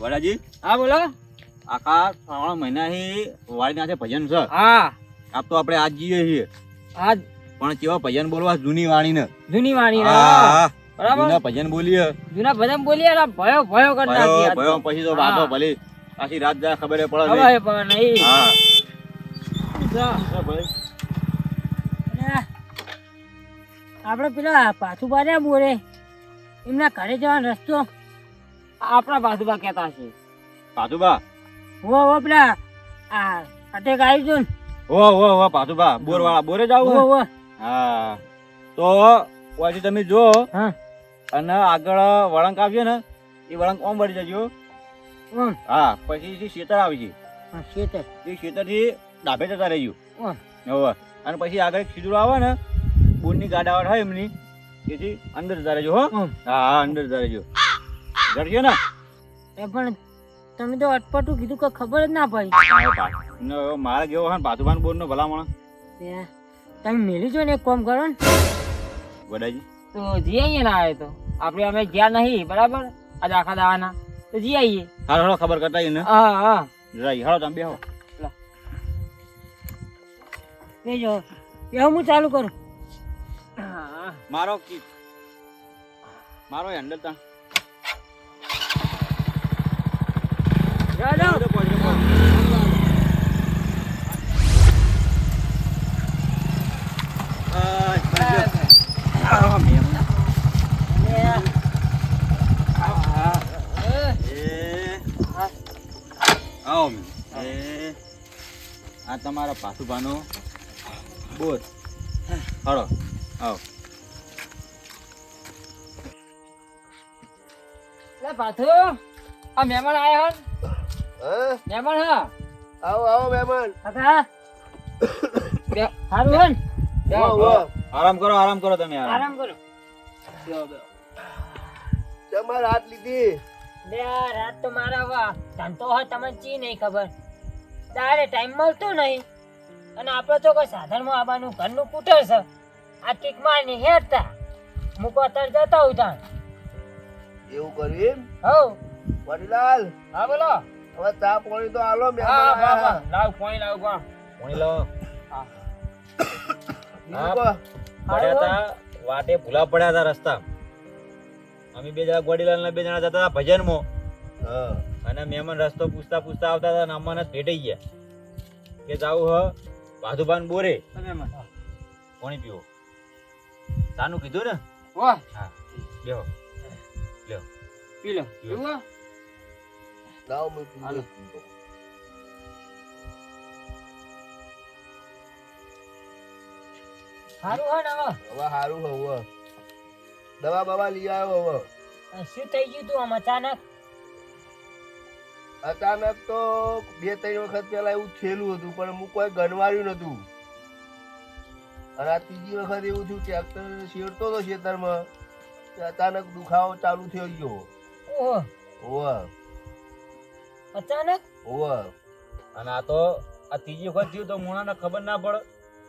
વડાજી હા બોલો. આખા શ્રાવણ મહિનાથી વાળીના હાથે ભજન છે હા. આપ તો આપણે આજ જઈએ છીએ. આજ? પણ કેવા ભજન બોલવા? જૂની વાણીને. જૂની વાણી હા, હા. બરાબર? જૂના ભજન બોલીએ. જૂના ભજન બોલીએ ને ભયો ભયો કરી ભયો ભયો પછી તો વાતો હા. ભલે. આખી રાત જાય ખબર પડે નહીં. હા. જા. ભાઈ. આપણે પેલા પાછું બાર્યા બોરે. એમના ઘરે જવાનો રસ્તો. આપણા ભાદુબા કહેતા છે ભાદુબા હો હો પેલા આ અટેક આવી જો ને. હો હો હો ભાદુબા બોરવાળા બોરે જાવ હો હો? હા. તો પછી તમે જો હા. અને આગળ વળંક આવ્યો ને એ વળંક ઓમ વળી જજો. હા પછી જે શેતર આવી છે હા શેતર. એ શેતરથી ડાબે જતા રહેજો હવે અને પછી આગળ ખીજડો આવે ને બોરની ગાડાવાડ હોય એમની તેથી અંદર જતા રહેજો હો. હા હા અંદર જતા રહેજો. જડશે ને. એ પણ તમે તો અટપટું કીધું કે ખબર જ ના પડી. હા, પા- ને હવે મારે ગયો હોય ને ભલામણ. તમે મેલી જો ને એક કામ કરો ને. વડાજી. તો જી આવીએ ને આવે તો. આપણે અમે ગયા નહીં બરાબર? આજે આખા દાવાના. તો જી આવીએ હાલો હાલો ખબર કરતા ને. હા હા. જરા હાલો તમે બેહો. એ બેહો હું ચાલુ કરું. મારો કી મારો હેન્ડલ તા જા, જા. અને આ તમારા પાસુભાનો બોર. હળો આવો. લે પાથો આ મહેમાન આયા હન? મહેમાન હા? આવો આવો મહેમાન. કાકા? હારું સારું હોય ને બે. વાહ, વાહ. આરામ કરો આરામ કરો તમે આરામ. કરો. તમારે હાથ લીધી? બે રાત તો મારા વા ધંધો હોય તમને ચી નહીં ખબર. તારે ટાઈમ મળતો નહીં. અને આપણે તો કોઈ સાધનમાં આવવાનું ઘરનું કૂટર છે. આ કિક મારી હેરતા મૂકો અત્યારે જતા હું ત્યાં. એવું કર્યું એમ? હવ વડીલાલ હા બોલો. હવે ચા પાણી તો આલો હા હા હા. લાવ પાણી લાવ કોણ ભણી લો હા. પડ્યા તા વાટે ભૂલા પડ્યા હતા રસ્તા અમે બે જણા ગોડીલાલ ને બે જણા જતા હતા ભજનમાં. હા. અને મહેમાન રસ્તો પૂછતા પૂછતા આવતા હતા અને અમને ભેટાઈ ગયા. કે જાવું હ? બાધુબાન બોરે. પાણી પીવો. તાનું કીધું ને? વાહ. હા. લ્યો લ્યો. પી લો. પીવો. લાવ મેં હાલો. સારું હોય ને હવે? હારું સારું હવે. દવા બવા લઈ આવ્યો હવે. શું થઈ ગયું તું આમ અચાનક? અચાનક તો બે ત્રણ વખત પહેલા એવું થયેલું હતું પણ હું કોઈ ગણવાર્યું નતું અને આ ત્રીજી વખત એવું થયું ટ્રેક્ટર શેરતો હતો ખેતરમાં અચાનક દુખાવો ચાલુ થયો ગયો. ઓહ. અચાનક? ઓહ. અને આ તો આ ત્રીજી વખત થયું તો મોણાને ખબર ના પડે.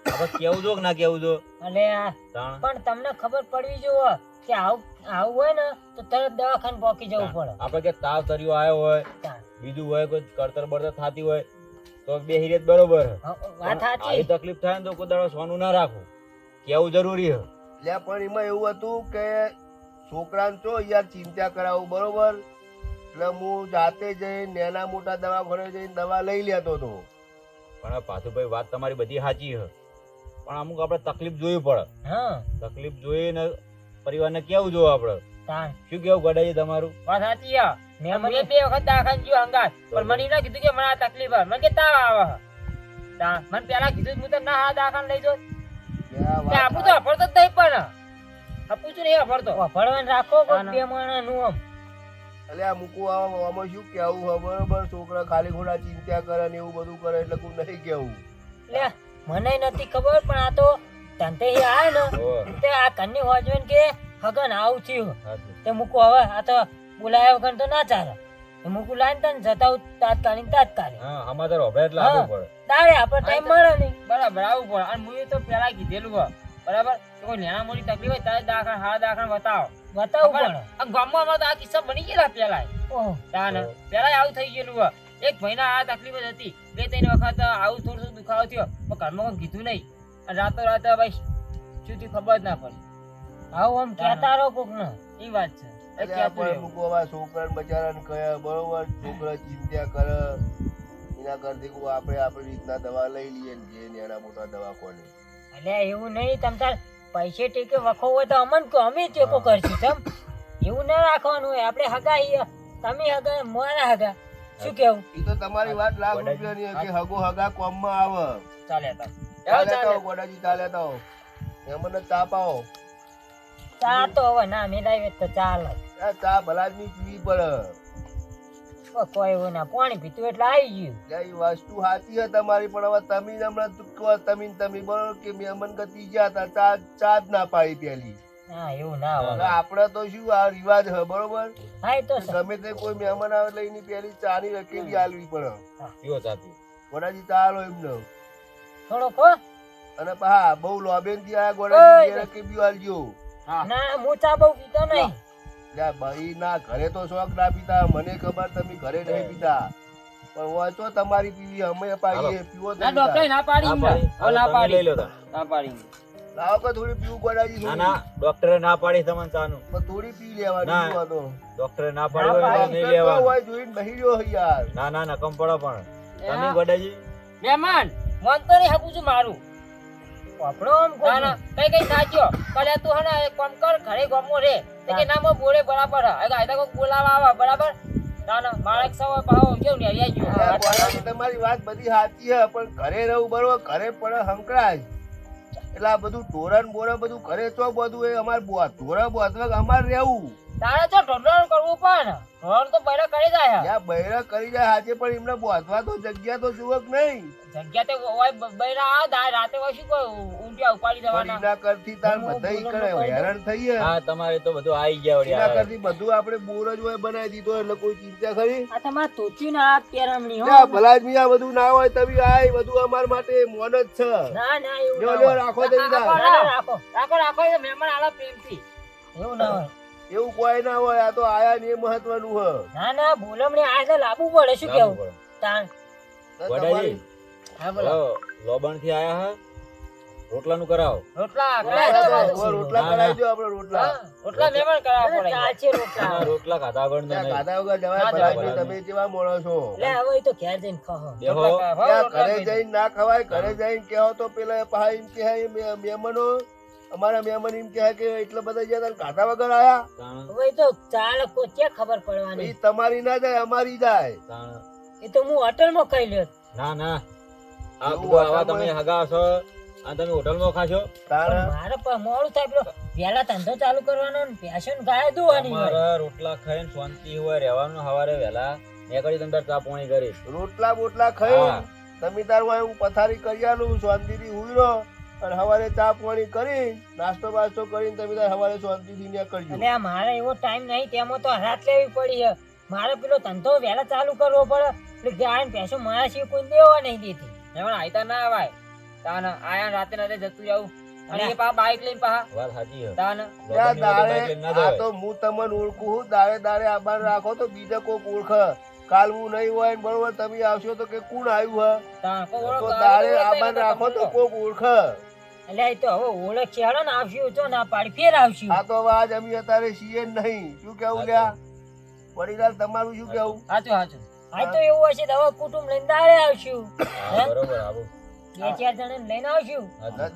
હવે કેવું જો કે ના કેવું જો અને પણ તમને ખબર પડવી જોઈએ કે આવું આવું હોય ને તો તરત દવાખાને પહોંચી જવું પડે. આપણે કે તાવ તર્યો આવ્યો હોય. બીજું હોય કોઈ કરતર બળતર થતી હોય તો બે હિરેત બરોબર. આવી તકલીફ થાય ને તો કોઈ દાડો સોનું ના રાખવું કેવું જરૂરી હે? એટલે પણ એમાં એવું હતું કે છોકરાને તો યાર ચિંતા કરાવું બરોબર? એટલે હું જાતે જઈ નાના મોટા દવાખાને જઈને દવા લઈ લેતો હતો પણ આ પાથુભાઈ વાત તમારી બધી સાચી હે. પણ અમુક આપણે તકલીફ જોવી પડે. હા. તકલીફ જોઈને પરિવારને કેવું જોવું આપણે? તાણ. શું કેવું ગડાઈ તમારું? વાત સાચી આ મેં મને બે વખત દાખલ ગયો હંગાત. પણ મને ના કીધું કે મને આ તકલીફ. મને કે તાવ આવે. હે. તા મને પેલા કીધું હું તમને હા દાખલ લઈ જો કે આ આપું તો અફરતો જ નહીં પણ. આપું છું નહીં અફરતો. ભણવાનું રાખો ના, બે માણા નું આમ. એટલે આ મૂકું આવા- આમાં શું કેવું હવે બરોબર છોકરા ખાલી ખોટા ચિંતા કરે ને એવું બધું કરે એટલે કોઈ નહીં કેવું. લે મને નથી ખબર પણ આ તો ધંધે આવે ને તે આ ઘરની હોજવેન કે હગન આવું થયું. તે મૂકું હવે આ તો બોલાયા વગર તો ના ચાલે. મૂકું લાઈન તને જતા તાત્કાલિક તાત્કાલિક. હા સમાચાર હોભળે એટલે. આગળ પડે. તારે આપણે ટાઈમ મળે નહીં. બરાબર આવું પડે. અને મુએ તો પેલા કીધેલું હોય. બરાબર? કોઈ નેણા મોટી તકલીફ હોય તારે દાખલ હા દાખલ બતાવો. ખબર? પડે. આ ગામમાં અમારે તો આ કિસ્સા બની ગયેલા પેલા તાને. પેલા આવું થઈ ગયેલું હોય. એક મહિના આ તકલીફ જ હતી. બે ત્રણ વખત આવું થોડું દુખાવો થયો. પણ ઘરમાં કોઈ કીધું નહીં. અને રાતો રાત ભાઈ થયું ખબર જ ના પડી. આવું આમ કહેતા રહો કોક ને. એ વાત છે. એટલે આપણે મૂકો આવા છોકરાને બચારાને કહે બરોબર? છોકરા ચિંતા કરે. એના કરતી આપણે આપણી રીતના દવા લઈ લઈએ ને જે નાના મોટા દવાખાને એટલે એવું નહીં. તમ તાર પૈસે ટેકે વખો હોય તો અમન કો અમે ટેકો કરશું તમ. એવું ના રાખવાનું હોય. આપણે હગા હીએ તમે હગા મારા હગા. શું કેવું? એ તો તમારી વાત લાખ. રૂપિયાની કે હગો હગા કોમમાં આવે. ચાલે તો ચાલે. તો ગોડાજી ચાલે તો એમને ચા પાઓ ચા તો હવે ના મેલાવી તો ચાલે. આ ચા ભલાદમી પીવી પડે. કોઈ હોય ના પાણી પીતું એટલે આવી ગયું. એ વસ્તુ સાચી છે તમારી પણ હવે તમે હમણાં ચૂકવા તમે તમે બરોબર કે મહેમાન ગતિ ગયા હતા ચા ચા જ ના પાડી પેલી. હા એવું ના આપણે તો શું આ રિવાજ છે બરોબર? હા એ તો ગમે તે કોઈ મહેમાન આવે એટલે એની પેલી ચા ની રકેબી આલવી પડે એવો ચાતી ગોડાજી ચા લો એમને. થોડો કો અને હા બહુ લોબેનથી આયા ગોડાજી રકેબી આલજો. ના હું બહુ પીતો નહીં. લ્યા ભાઈ ના ઘરે તો શોખ ના પીતા મને ખબર તમે ઘરે નહીં પીતા. પણ વાંચો તમારી પીવી અમે પાડીએ પીવો ના તમે ડોક્ટરે ના પાડી ના પાડી. હવે ના હવે તમે પાડી. લઈ લો ના પાડી. લાવો કે થોડી પીવું ગોડાજી ના ના ડોક્ટરે ના પાડી તમને ચાનું પણ થોડી પી લેવાની ના. ડોક્ટરે ના ના પાડી હોય તો નહીં લેવાનું. હોય જોઈને બેહી રહ્યો યાર. ના ના કમ પડો પણ. તમે ગોડાજી? મહેમાન મન તો નહીં છું મારું. આપણો આમ ના ના કઈ કઈ સાચ્યો કલે તું હે ને એક કામ કર ઘરે ગમો રે. તે કે ના બોલે બરાબર હે. આ તો કોક બોલાવા આવે બરાબર? ના ના માણસ સવ પાહો કેવું ને હરિયા ગયો. તમારી વાત બધી સાચી હે પણ ઘરે રહું બરોબર ઘરે પડે હંકરાય એટલે આ બધું ટોરણ બોરણ બધું ઘરે તો બધું એ અમારે ઢોરા બોધવા અમારે રહેવું. તારે તો ઢોંઢણ કરવું પણ. ઢોંઢણ તો બૈરા કરી જાય યા બૈરા કરી જાય આજે પણ એમને બોધવા તો જગ્યા તો જુવક નહીં. જગ્યા તે હોય બૈરા આ દા- રાતે હોય શું કોઈ ઊંટિયા ઉપાડી જવાના એના કરતી તાર બધા ઈ કરે હેરાન થઈએ હા તમારે તો બધું આવી ગયા વળી એના કરતી બધું આપણે બોર જ હોય બનાવી દીધો એટલે કોઈ ચિંતા ખરી? આ તમાર તોચી ના આ પેરામણી હો. ભલા જ મિયા બધું ના હોય તબી આય બધું અમાર માટે મોન જ છે. ના ના એવું. રાખો ના, રાખો રાખો રાખો મહેમાન આલા પ્રેમથી. એવું ના હોય. એવું કોઈ ના હોય આ તો આયા ને એ મહત્વનું છે ના ના બોલમણી આ તો લાવવું પડે શું કેવું? તાણ. વડાજી હા બોલો. લોબણથી આયા હા? કરાવો. રોટલા રોટલા. તો હવે રોટલા ના, ના. કરાવી દો આપણે રોટલા. રોટલા કરાવવા પડે. રોટલા. રોટલા ખાધા વગર તો ખાધા વગર જવાય ના તમે જેવા મોણો છો. લે હવે તો ઘેર જઈને ખાઓ રોટલા રોટલા ઘરે ના ખવાય ઘરે જઈને કહો તો પેલા મહેમાનો અમારા મહેમાન એમ કહે કે એટલા બધા જ્યાં તને કાઢા વગર આયા. હવે તો ચાલ કોચે ખબર એ પડવાની તમારી ના જાય અમારી જાય. એ તો હું હોટલમાં ખાઈ લ્યો. ના ના. આ બધું આવા તમે હગા છો આ તમે હોટલમાં ખાશો? તારે મારે પણ મોડું થાય પેલો વહેલા ધંધો ચાલુ કરવાનો ને પેશન ગાય દોવાની તમારે રોટલા ખાઈને શાંતિ હોય રહેવાનું હવારે વહેલા. નીકળી તમે ચા પાણી કરી રોટલા બોટલા ખાઈ તમે તાર વાય હું પથારી કરી આલું શાંતિથી હુઈ રહો. અને સવારે ચા પાણી કરી નાસ્તો બાસ્તો કરીને તમે તાર સવારે શાંતિથી ન્યા કરજો અને આ મારે એવો ટાઈમ નહીં તેમાં તો રાત લેવી પડી છે. મારે પેલો ધંધો વહેલા ચાલુ કરવો પડે. એટલે ગાયન પૈસો મારા સિવાય કોઈ દેવા નહીં દેતી. મહેમાન આયતા ના આવાય. તાન આયા રાતે રાતે જતું જાવું અને એ પા બાઈક લઈને પા વાત સાચી છે. તાન દાડે આ તો હું તમને ઓળખું છું. દાડે દાડે આબાર રાખો તો બીજા કોઈ ઓળખ. કાલ હું નહીં હોય ને બરોબર તમે આવશો તો કે કોણ આવ્યું હા? તો દાડે આબાર રાખો તો કોઈ કોક ઓળખ. એટલે એ તો હવે ઓળખ છે ને આવશું તો ના પાડી ફેર આવશું. આ તો હવે આજ અમે અત્યારે છીએ નહીં. શું કેવું લ્યા? વડીલાલ તમારું શું કેવું સાચું સાચું આ તો. એવું હશે તો હવે કુટુંબ લઈને દાડે આવશું. બરોબર આવું. બે ચાર જણા લઈને આવશું.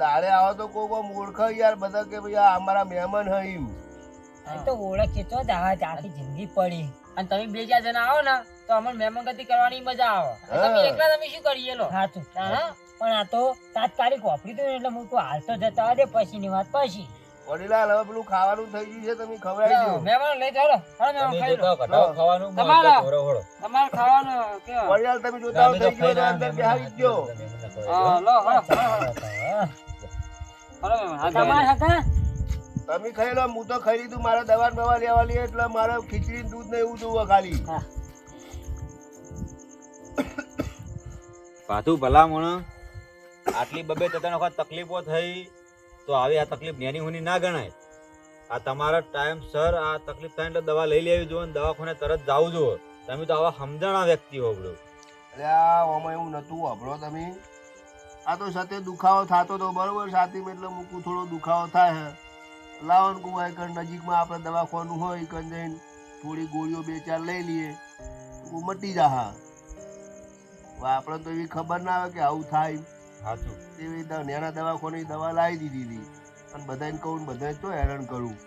દાડે આવો તો કોક આમ ઓળખ યાર બધા કે ભાઈ અમારા મહેમાન હે એમ. તો ઓળખ છે તો જ આખી જિંદગી પડી. અને તમે બે ચાર જણા આવો ને તો અમને મહેમાન ગતિ કરવાની મજા આવે. તમે એકલા તમે શું કરીએ લો? સાચું હા? પણ આ તો તાત્કાલિક વાપરી દઉં એટલે હું હાલ તો જતા દે પછી ની વાત પછી. વડીલાલ હવે પેલું ખાવાનું થઈ ગયું છે તમે ખવડાવી દો. મહેમાન લઈ ચાલો હા મહેમાન ખાઈ લો. ખાવાનું તમારે તમારા. ખાવાનું વડીલાલ તમે જોતા અમે હો તો થઈ ગયો તો અંદર મહેમાનને ગયો હા લો હા. હા તમારે હતા તમે ખાઈ લો હું તો ખાઈ લીધું મારે દવા દવા બવા લેવા લે એટલે મારે ખીચડી દૂધ ને એવું જોવું ખાલી. પાછું ભલામણ. આટલી બબે તતન વખત તકલીફો થઈ, તો આવી આ તકલીફ નેની હુની ના ગણાય. આ તમારા ટાઈમ સર આ તકલીફ થાય એટલે દવા લઈ લેવી જોઈએ દવાખાને તરત જાવું જોઈએ. તમે તો આવા સમજણા વ્યક્તિ હો બરો એટલે આ ઓમાં એવું નતું વાપરો તમે. આ તો સાથે દુખાવો થતો તો બરોબર સાથે એટલે મૂકું થોડો દુખાવો થાય લાવન કુવાય કર, નજીકમાં આપણે દવાખાનું હોય કર જઈને થોડી ગોળીઓ બે ચાર લઈ લઈએ. મટી જા હા આપણે તો એવી ખબર ના આવે કે આવું થાય. સાચું. એવી નાના દવાખાની દવા લાવી દીધી હતી. અને બધાને કહું બધાને તો હેરાન કરું.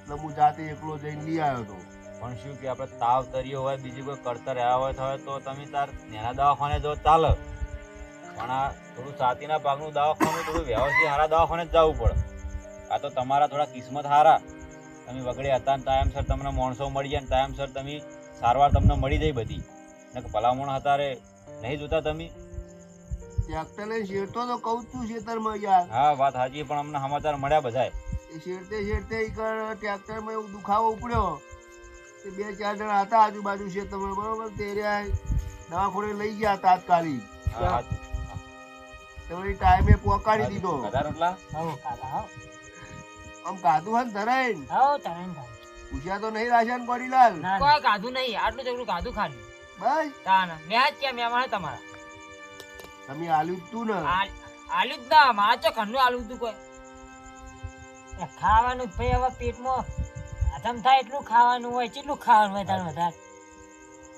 એટલે હું જાતે એકલો જઈને લઈ આવ્યો હતો. પણ શું કે આપણે તાવ તર્યો હોય, બીજું કોઈ કરતર આવ્યા હોય તો તમે તાર નેના દવાખાને જો ચાલે. પણ આ થોડું છાતીના ભાગનું દવાખાનું, થોડું વ્યવસ્થિત સારા દવાખાને જ જવું પડે. આ તો તમારા થોડા કિસ્મત સારા તમે વગડે હતા ટાઈમસર તમને માણસો મળી જાય ને ટાઈમસર તમે સારવાર તમને મળી જાય બધી. ને ભલામણ હતા રે, નહીં જોતા તમે? ટ્રેક્ટરને શેરતો તો કહું છું ખેતરમાં યાર. હા વાત સાચી પણ અમને સમાચાર મળ્યા બધાય. એ શેરતે શેરતે ઈ કણ ટ્રેક્ટરમાં એવું દુખાવો ઉપડ્યો તે બે ચાર જણા હતા આજુબાજુ ખેતરમાં બરોબર? તે રહ્યા દવાખાને લઈ ગયા તાત્કાલિક. હા, સાચું. તો વળી ટાઈમે પોકાડી દીધો. બધા રોટલા? હો કાકા હો આમ કાધું હન ધરાય હા તરણ ભાઈ. પૂછ્યા તો નહીં રાશન કોડીલાલ. કોઈ કાધું નહીં આટલું જગડું કાધું ખાલી બસ. તાના મેં જ ક્યાં મેં તમારા? તમે આલુ તું ને. આલુ જ ના મારા તો ઘરનું આલુ તું કોઈ ખાવાનું ભાઈ હવે પેટમાં આધમ થાય એટલું ખાવાનું હોય કેટલું ખાવાનું વધારે વધારે?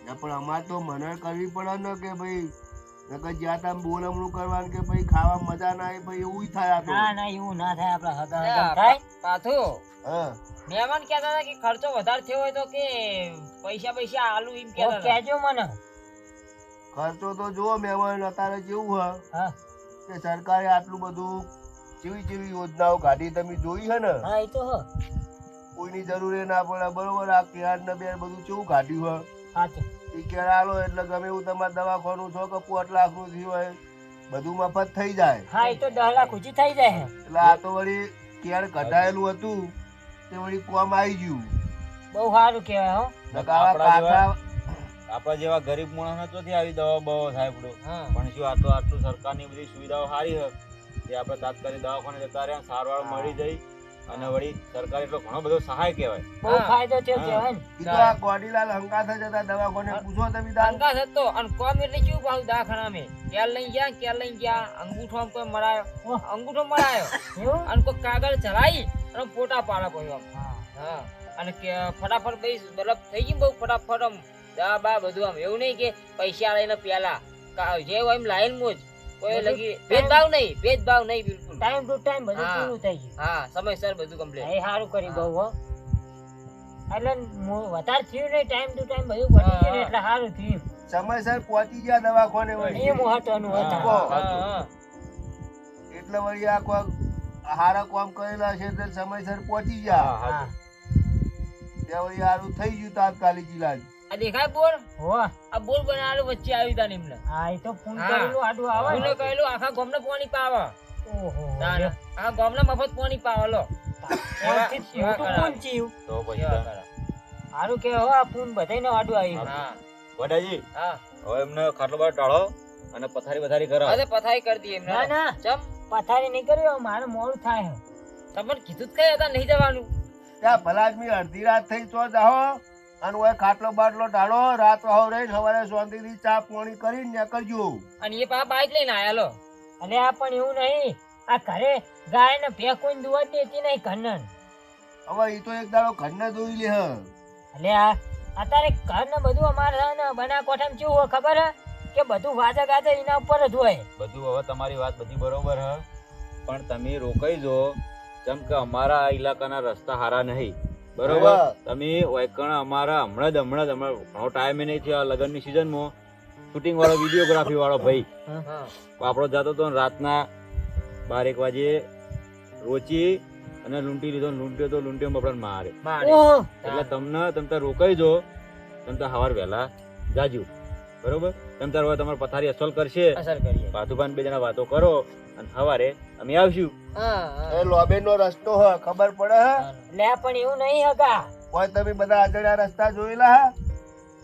ના, પણ અમારે તો મને કરવી પડે ને કે ભાઈ નકર જ્યાં તમે બોલમણું કરવાનું કે ભાઈ ખાવા મજા ના આવે ભાઈ એવું થાય આ તો. ના ના એવું ના થાય આપણે હગા હગા થાય. પાથો હા. મહેમાન કહેતા હતા કે ખર્ચો વધારે થયો હોય તો કે પૈસા પૈસા આલુ એમ કહેતા કેજો મને. ખર્ચો તો જુઓ મહેમાન અત્યારે કેવું હ હા. કે સરકારે આટલું બધું જેવી જેવી યોજનાઓ કાઢી તમે જોઈ હે ને? હા એ તો હ. કોઈની જરૂર ના પડે. બરોબર આ કેર ને બેર બધું કેવું કાઢ્યું હા હે એ કેળ આલો એટલે ગમે એવું તમારે દવાખાનું છો કે પોટ લાખનું થયું હોય બધું મફત થઈ જાય. હા એ તો દસ લાખ ઊંચી થઈ જાય એટલે આ તો વળી કેર કઢાયેલું હતું તે વળી કોમ આવી ગયું. બહુ સારું કહેવાય હો. કાકા આપણા જેવા ગરીબ માણસ નથી આવી દવા બવા થાય પડો હા. પણ શું આટલું આટલું સરકારની બધી સુવિધાઓ સારી હોય જે આપણે તાત્કાલિક દવાખાને જતા રહ્યા સારવાર મળી જઈ અને વળી સરકાર એટલો ઘણો બધો સહાય કહેવાય. બહુ. ફાયદો છે. કહેવાય ને. આ ગોડીલાલ હંકાથ જ હતા દવાખાને પૂછો તમે તાર અંકા થતો અને કોમ એટલે શું પાછું દવાખાના મે કેલ લઈ ગયા કેલ લઈ ગયા અંગૂઠો આમ કોઈ મરાયો? અંગૂઠો મરાયો. અને કોઈ કાગળ ચલાવી અને ફોટા પાડા કોઈ આમ. હા. હા. અને કે ફટાફટ ભાઈ મતલબ થઈ ગયું બહુ ફટાફટ આમ દા બા બધું આમ. એવું નહીં કે પૈસા લઈને પેલા. જે હોય એમ લાઈન મોજ. કોઈ લગી ભેદભાવ નહીં ભેદભાવ નહીં બિલકુલ. ટાઈમ ટુ ટાઈમ બધું પૂરું થઈ ગયું. હા સમયસર બધું કમ્પ્લીટ એ સારું કરી હા. હો. એટલે વધારે થયું નહીં ટાઈમ ટુ ટાઈમ બધું પતી ગયું એટલે સારું થયું. સમયસર પહોંચી ગયા દવાખાને વળી. એ મહત્વનું હતું. એટલે વળી આ કોક હારા કામ કરેલા છે તે સમયસર પહોંચી ગયા. હા, હા. ત્યાં વળી સારું થઈ ગયું તાત્કાલિક ઈલાજ. આ દેખાય બોર? હો. આ બોર બનાવેલું વચ્ચે આવી તા એમને. હા એ તો ફોન કરેલું આડું આવે. ફોન કરેલું આખા ગામને પાણી પાવા. ઓહો તાન. લ્યો. ગામને મફત પાણી પાવા લો. ત્યાંથી એવા સીધું કરાવે. પૂન ચીયું. તો પછી એવા તો. કરે. હારું કે હો આ પૂન બધાયને આડું આવ્યું હા. વડાજી હા. હવે એમને ખાટલો બાર ટાળો અને પથારી પથારી કરો અરે પથારી કરી દી એમને. ના ના. ચમ. પથારી નહીં કર્યો મારે મોડું થાય. તમને કીધું જ કઈ હતા નહીં જવાનું? ત્યાં ભલાદમી અડધી રાત થઈ તો જાહો અને ઓય ખાટલો બાટલો ઢાળો રાત વાહો રહી સવારે શાંતિથી ચા પાણી કરીને નીકળજો. અને એ પાછા બાઈક લઈને આયા લો. અને આ પણ એવું નહીં આ ઘરે ગાય ને ભેખું દુવા જ દેતી નહીં ઘરને હવે એ તો એક દાડો ઘરને દોઈ લે હ. એટલે આ અત્યારે ઘર ને બધું અમારે છે ને બના કોઠામાં કેવું હોય ખબર હે? કે બધું વાજા ગાજા એના ઉપર જ હોય. બધું હવે તમારી વાત બધી બરોબર હ. પણ તમે રોકાઈ જો જેમ કે અમારા આ ઇલાકાના રસ્તા હારા નહીં. બરોબર? તમે વૈકણ અમારા હમણાં જ હમણાં જ હમણાં ઘણો ટાઈમ નહીં થયો ની લગ્નની સિઝનમાં શૂટિંગ વાળો વિડીયોગ્રાફી વાળો ભાઈ આપણો જતો હતો ને રાતના બાર એક વાગે રોચી અને લૂંટી લીધો. લૂંટ્યો તો લૂંટ્યો આપણને મારે. એટલે તમને તમે રોકાઈ જો. તમે હવાર વહેલા જાજુ. બરોબર? તમે તાર તમારે પથારી અસલ કરશે. પાથુભાન બે જણા વાતો કરો અને સવારે અમે આવશું. એ લોબેન નો રસ્તો હ ખબર પડે હ? લે પણ એવું નહીં હગા. કોઈ તમે બધા આગળ રસ્તા જોયેલા હ?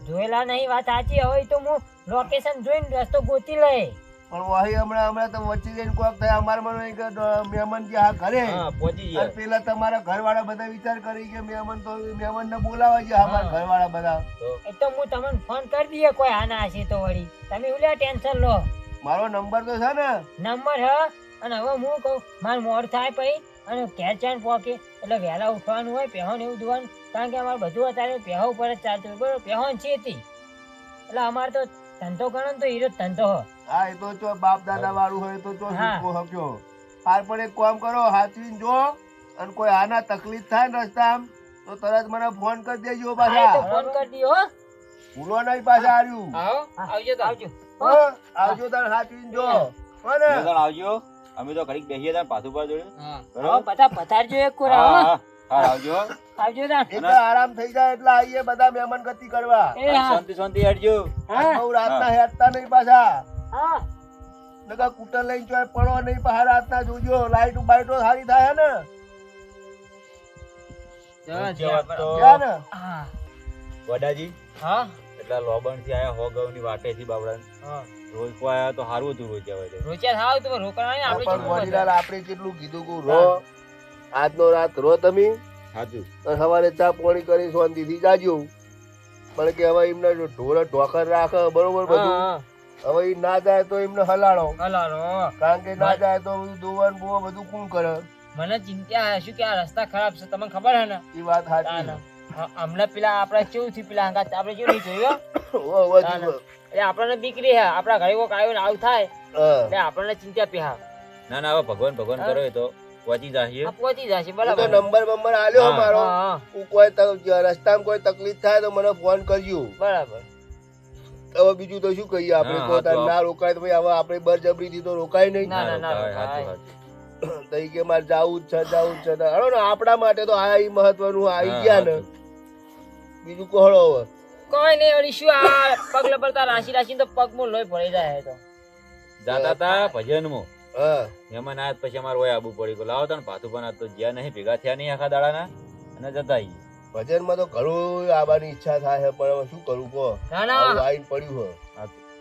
જોયેલા નહીં વાત સાચી. હોય તો હું લોકેશન જોઈને રસ્તો ગોતી લઈ. પણ વહી હમણાં હમણાં તો વચ્ચે જઈને કોક થાય અમારે મને કે મહેમાન જે આ ઘરે. પહોંચી ગયા. પેલા તમારા ઘરવાળા બધા વિચાર કરી કે મહેમાન તો મહેમાન ને બોલાવા છે અમારા ઘરવાળા બધા. એ તો હું તમને ફોન કરી દઈએ કોઈ આના હશે તો વળી. તમે ઉલ્યા ટેન્શન લો. મારો નંબર તો છે ને? નંબર હ? અને હવે હું કહું મારે મોડ થાય પછી અને ઘેર ચાન પોકે. એટલે વહેલા ઉઠવાનું હોય પહેણ એવું ધોવાનું. કારણ કે અમારે બધું અત્યારે પહેવા ઉપર જ ચાલતું હોય બરોબર? પહેણ છે તે. એટલે અમારે તો ધંધો ગણો તો હીરો ધંધો હો હા એ તો જો બાપ દાદા વાળું હોય તો જો. હક્યો. હાર પણ એક કામ કરો હાચવીને જો અને કોઈ આના તકલીફ થાય ને રસ્તામાં તો તરત મને ફોન કરી દેજો પાછા. ફોન કરી દો ભૂલો નહીં પાછા આવ્યું આવો આવજો તો. આવજો. હો, આવજો તાર હાચવીને જો. હો. ને આવજો. અમે તો ઘડીક બેસીએ તા પાછું પર જોડે. હા. બધા પધારજો એક કોરા હા આવજો આવજો તાન એક આરામ થઈ જાય એટલે આઈએ બધા મહેમાન ગતિ કરવા. એ હા. શાંતિ શાંતિ હેડજો. હા. બહુ રાતના હેડતા નહીં પાછા. હા. નકા કૂટર લઈને જોય પડો નહીં પાછા રાતના જોજો. લાઈટ બાઈટો સારી થાય ને? જવા જવા તો હા. વડાજી? હા. એટલા લોબણથી આયા હો ગૌની વાટે થી બાબડા હા આયા તો સારું હતું રોજ હોય તો થાવ તો રોકડા ને આપણે પણ આપણે કેટલું કીધું કુ રો આજનો રાત રો તમે. સાચું. સવારે ચા પાણી કરી શાંતિથી જાજો. પણ કે હવે એમને જો ઢોર ઢોકર રાખે બરોબર બધું? હવે એ ના જાય તો એમને હલાડો. હલાડો કારણ કે ના જાય તો ધોવાનું બોવા બધું કોણ કરે? મને ચિંતા શું કે આ રસ્તા ખરાબ છે તમને ખબર હે ને? એ વાત સાચી હમણાં પેલા આપડે કેવું થયું પેલા હંગાત આપણે કેવું નહીં જોયું. એટલે આપણને બીકરી હા આપણા ઘરે કોક આવ્યો ને આવું થાય એટલે આપણને ચિંતા પેહા ના ના હવે ભગવાન ભગવાન કરો તો પહોંચી જશે. પહોંચી જશે બરાબર. નંબર બંબર આલ્યો મારો. હા હા. હું કોઈ રસ્તામાં કોઈ તકલીફ થાય તો મને ફોન કરજો. બરાબર. હવે બીજું તો શું કહીએ આપણે? હા, તો ના રોકાય તો ભાઈ હવે આપણે બરજબરીથી તો રોકાય નહીં. ના, ના, ના, રોકાય, રોકાય. સાચું, સાચું. તઈ કે મારે જવું જ છે જવું જ છે. હળો ને આપણા માટે તો આ ઈ મહત્વનું આવી હા, ગયા ને. બીજું કોહળો હવે. કોઈ નહીં શું આ પગ લપડતા રાશી રાશી તો પગ મો લોહી પડી જાય તો. જાતા તા ભજનમાં હા મહેમાન આયા પછી અમારે ઓય આબુ પડી ગયું. લાવો તને ને પાછું પણ તો જ્યાં નહીં ભેગા થયા નહીં આખા દાડાના અને જતા ભજન ભજનમાં તો ઘણું આવવાની ઈચ્છા થાય છે પણ શું કરું કહો? ના ના. પડ્યું હોય.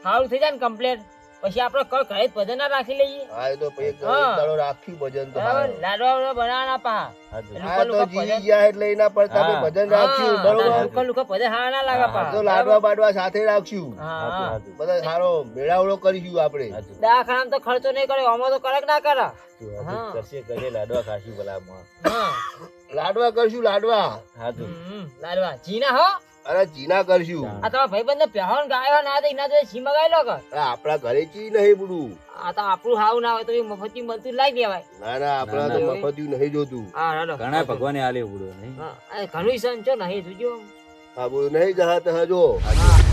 સારું થઈ જાય ને કમ્પ્લેટ પછી આપણે કઈ ઘરે ભજન ના રાખી લઈએ. હા એ તો પછી એક હા. એક દાડો રાખ્યું ભજન તો લાડવા બનાવવાના પા. સાચું. તો જીવી ગયા એટલે એના પર તમે ભજન રાખ્યું બરોબર? લુકા લુકા ભજન હારા ના લાગે પા. તો લાડવા બાડવા સાથે રાખ્યું હા. બધા સારો મેળાવડો કરીશું આપણે. સાચું. તો ખર્ચો નહીં કરે આમાં તો કડક ના કરે. કરશે લાડવા ખાશું ભલા લાડવા કરશું લાડવા. લાડવા. જીના હો. અરે ચીના કરશું. આ તમારા ભાઈબંધ પહેણ ગાયો ના દે એના તો છી મગાવી લો કે અરે આપણા ઘરે ચી નહીં બુડું. આ તો આપણું હાવ ના હોય તો એ મફતી બનતું લાવી દેવાય. ના ના આપણા તો ના. નહીં જોતું. હા હાલો ઘણા ભગવાને આલે ઉડો નહીં. હા ઘણું સંચો નહીં જોજો. હા બોલ નહીં જહા તો જો. હા.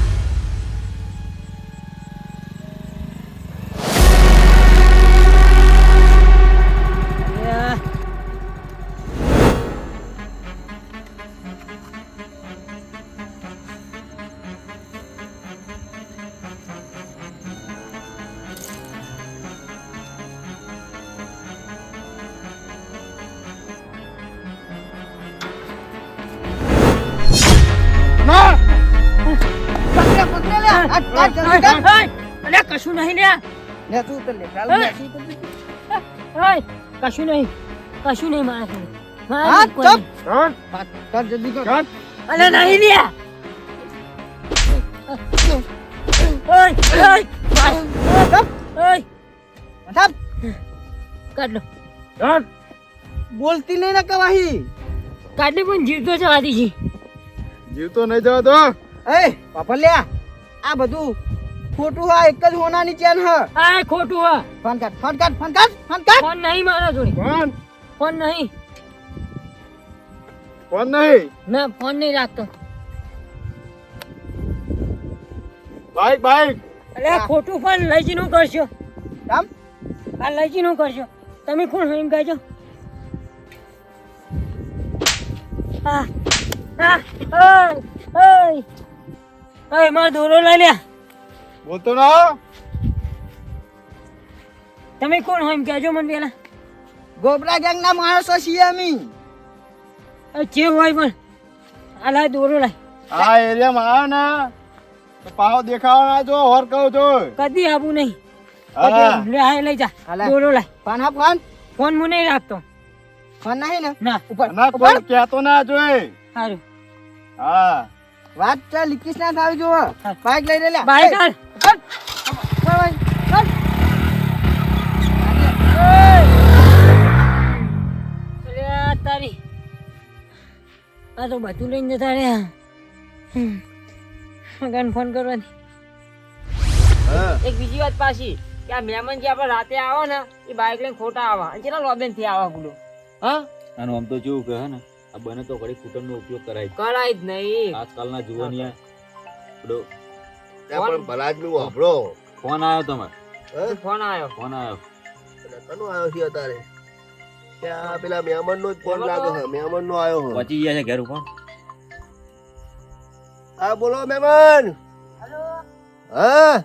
અલ્યા કશું નહીં લ્યા. ઓય, કશું નહીં કશું નહીં મારા. જોડે. મારા જોડે કોઈ નહીં. અલ્યા નહીં લ્યા. ઓય, ઓય, ઓય. કાઢ લો. બોલતી નહીં ને કવાહી. કાઢ પણ જીવતો જવા દીજી. જીવતો નહીં જવા દો. એ પાપલિયા આ બધું ખોટું હા એક જ હોનાની ચેન હ. આ ખોટું હા. ફોન કાટ ફોન કાટ ફોન કાટ ફોન કાટ ફોન નહીં મારા જોડે. ફોન. ફોન નહીં. ફોન નહીં. ના ફોન નહીં રાખતો. Bike bike. અલે ખોટું ફોન લઈ જઈને કરશો. કામ? આ લઈ જઈને કરશો. તમે કોણ હોય એમ કહેજો. આ આ ઓય ઓય ઓય મારો દોરો લઈ લે. બોલતો ના તમે કોણ હોય એમ કહેજો મને પેલા ગોબરા ગેંગ ના માણસો છીએ અમે. જે હોય પણ? આ લાય દોરો લાય. આ એરિયામાં આવે ને. તો પાવ દેખાવા ના જો હોર કહું છું. કદી આવું નહીં. લે આ લઈ જા. દોરો લાય. ફોન આપ ફોન. ફોન હું નહીં રાખતો. ફોન નહીં ને? ના. ઉપર. ના કોઈ કહેતો ના જોઈ. સારું હા. વાત ચાલ લીકીસ ના થાવી જો બાઈક લઈ લે લે બાઈક હાલ. તારી. આ તો બધું લઈને જતા રહ્યા. મગન ફોન કરવાની. એક બીજી વાત પાછી. કે આ મહેમાન જે આપણે રાતે આવો ને એ બાઇક લઈને ખોટા આવા. અને કેટલા લોબેનથી આવા ગુલો? હા? અને આમ તો જેવું કહે ને. આ બને તો ઘડી કુટુંબનો ઉપયોગ કરાય કરાય જ નહીં. આજકાલના જુવાનિયા પેલો ત્યાં પણ નું વાપરો. ફોન આવ્યો તમારે? ફોન આવ્યો ફોન આવ્યો કનો આવ્યો છે અત્યારે? ત્યાં પેલા મહેમાન નો જ ફોન લાગે છે મહેમાન નો આવ્યો છે પહોંચી ગયા છે ઘેર ઉપર? હા બોલો મહેમાન હેલો? હા?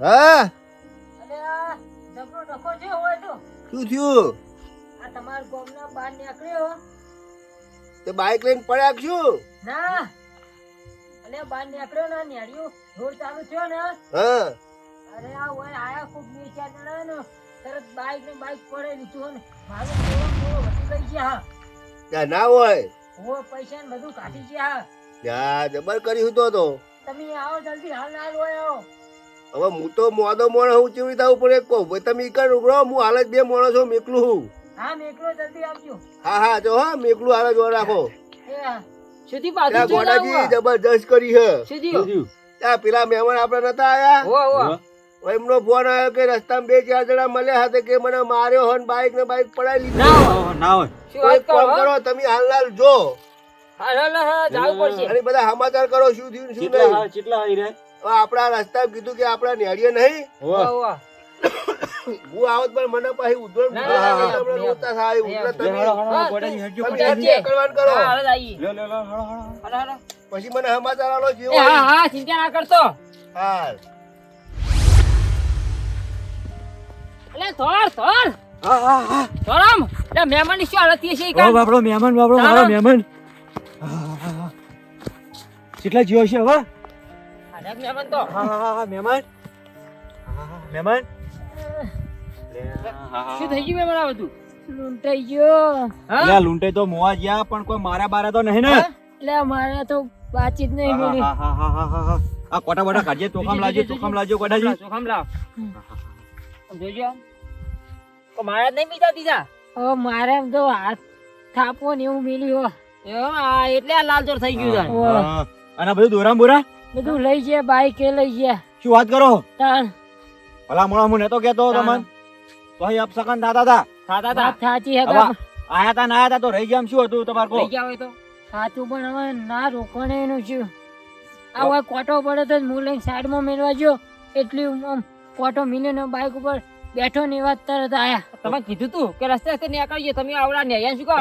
હા? અરે આ જબરો ડખો છે હોય તો. શું થયું? આ તમાર ગોમના બહાર નીકળ્યો? તે બાઈક લઈને પડ્યા છું ના. અને બહાર નીકળ્યો ને નેડિયો. રોડ ચાલુ થયો ને? હા. અરે આ ઓય આયા ખૂબ ચાર જણા ને તરત બાઈક ને બાઈક પડે લીધું ને મારો મોળો મોળો વધી ગઈ છે હા ત્યાં ના હોય? ઓ પૈસા ને બધું કાઢી ગયા. ત્યાં જબર કરી હતો તો. તમે આવો જલ્દી હાલ હાલ હોય આવો. હવે હું તો મોદો મોણો હું ચીવડી થવું પડે કહું તમે કર ઉભરો હું હાલ જ બે મોણો છું મેકલું હું. હા મેકલો જલ્દી આવજો. હા હા જો હા મેકલું આવે જો રાખો. એ હા. સુધી પાછું ગોડાજી જબરજસ્ત કરી છે. સુધી. ત્યાં પેલા મહેમાન આપણે નતા આયા? હો હો એમનો ફોન આવ્યો કે રસ્તામાં બે ચાર જણા મળ્યા હતા કે મને માર્યો હન બાઈક ને બાઈક પડાવી લીધી. ના ના હોય, ના હોય. શું તો કરો કામ હો? કરો તમે હાલ હાલ જો. અને બધા સમાચાર કરો શું થયું શું નહીં. હા, કેટલા આવી રહ્યા. આપણા રસ્તા કીધું કે આપણા નેડીએ નહીં. હો હો હું આવત પણ મને પાછી ઉધળ ના, ના, ના, તમને રોતા થાય ઉધળ તમે લે, હળો, હળો, હા, ગોડાજી, હેડજો, તમે ગોડાજી. હેડજે. નીકળવાનું કરો હા હાલ જ આવીએ લ્યો, લ્યો, લ્યો, હળો, હળો. હાલો હાલો પછી મને સમાચાર આલો જેવો હા હા ચિંતા ના કરતો હાલ અલે થોર થોર હા, હા, હા. થોરામ એટલે મહેમાન શું હાલત છે ઈ ઓ બાપડો મહેમાન બાપડો મારો મહેમાન હા, હા, હા. કેટલા જીવો છે હવે મહેમાન તો હા, હા, હા, મહેમાન હા, હા, મહેમાન શું થઈ ગયું મહેમાન બધું? લૂંટાઈ ગયો. હા? લૂંટાઈ તો મોવા ગયા પણ કોઈ મારા બારા તો નહીં ને? એટલે મારા તો વાતચીત નહીં મળી હા, હા, હા, હા, હા, હા. આ કોટા બોટા કાઢજે ચોખામ લાવજો ચોખામ લાવજો કોટાજી ચોખામ લાવ. જોજો કો મારા નહીં બીજા બીજા હવે મારે એમ તો હાથ થાપો ને એવું મિલ્યો એટલે આ લાલચોર થઈ ગયું તાર. અને બધું દોરામ બોરા? બધું લઈ ગયા બાઈક એ લઈ ગયા. શું વાત કરો? તાણ. ભલા મોણા હું નતો કેતો. તમને? તો અહીં અપસકન થતા હતા થાતા હતા સાચી હે આયા તા ના આયા તા તો રહી ગયા શું હતું તમારે કો રહી ગયા હોય તો? સાચું પણ હવે ના રોકણે એનું શું? આ કોટો પડે તો હું લઈને સાઈડમાં મેળવા જો એટલી આમ કોટો મિલીને બાઈક ઉપર બેઠો ને વાત તરત આયા. તમે કીધું તું કે રસ્તે રસ્તે નીકળીએ તમે આવડા ને અહીંયા શું કહો?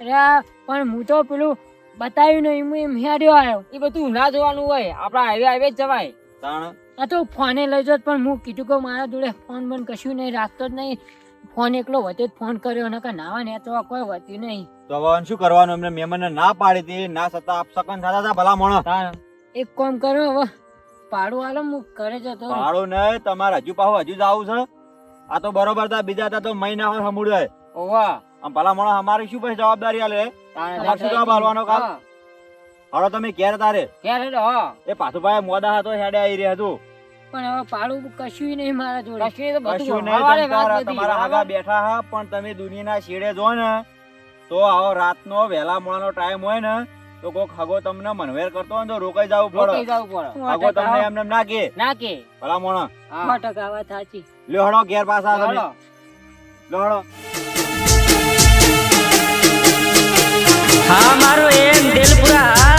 અરે પણ હું તો પેલું બતાવ્યું ને હું એમ હેડ્યો આવ્યો એ બધું ના જોવાનું હોય. આપડા હાઈવે હાઈવે જ જવાય. તાણ? આ તો ફોને લઈ જત પણ હું કીધું કે મારા જોડે ફોન બંધ કશું નહીં રાખતો જ નહીં. ફોન એકલો વચ્ચે જ ફોન કર્યો કે નાવા ને તો કોઈ વધ્યું નહીં. તો હવે શું કરવાનું? એમને મહેમાનને ના પાડી હતી ના સતા આપ સકન થતા હતા ભલા મોણો. એક કામ કરો હવે. પાડું આલો હું કરે જતો પાડો ભાડું નહીં તમારે હજુ પાછું હજુ જ આવું છે. આ તો બરોબર તા બીજા હતા તો મહિના હોય હમુડે ઓવા. આમ ભલા મોણો અમારી શું પછી જવાબદારી આલે? તમારે શું જવાબ આલવાનો કામ? હા. તમે ક્યારે તારે? ક્યારે એ પાછું ભાઈ મોદા હતો હેડે આવી રહ્યા હતું. પણ હવે પાડું કશું નહીં મારા જોડે. કશું તો બધું હવારે વાત તમારા આગા બેઠા હા પણ તમે દુનિયાના છેડે જો ને તો આવો રાતનો વહેલા મોડાનો ટાઈમ હોય ને તો કોક હગો તમને મનવેર કરતો હોય તો રોકાઈ જવું પડે. રોકાઈ જવું પડે. હગો તમને એમને ના કે ના કે ભલા મોણા. હા. ટકા વાત સાચી લ્યો હડો ઘેર પાછા તમે. લ્યો હડો હા મારો એમ દિલ પૂરા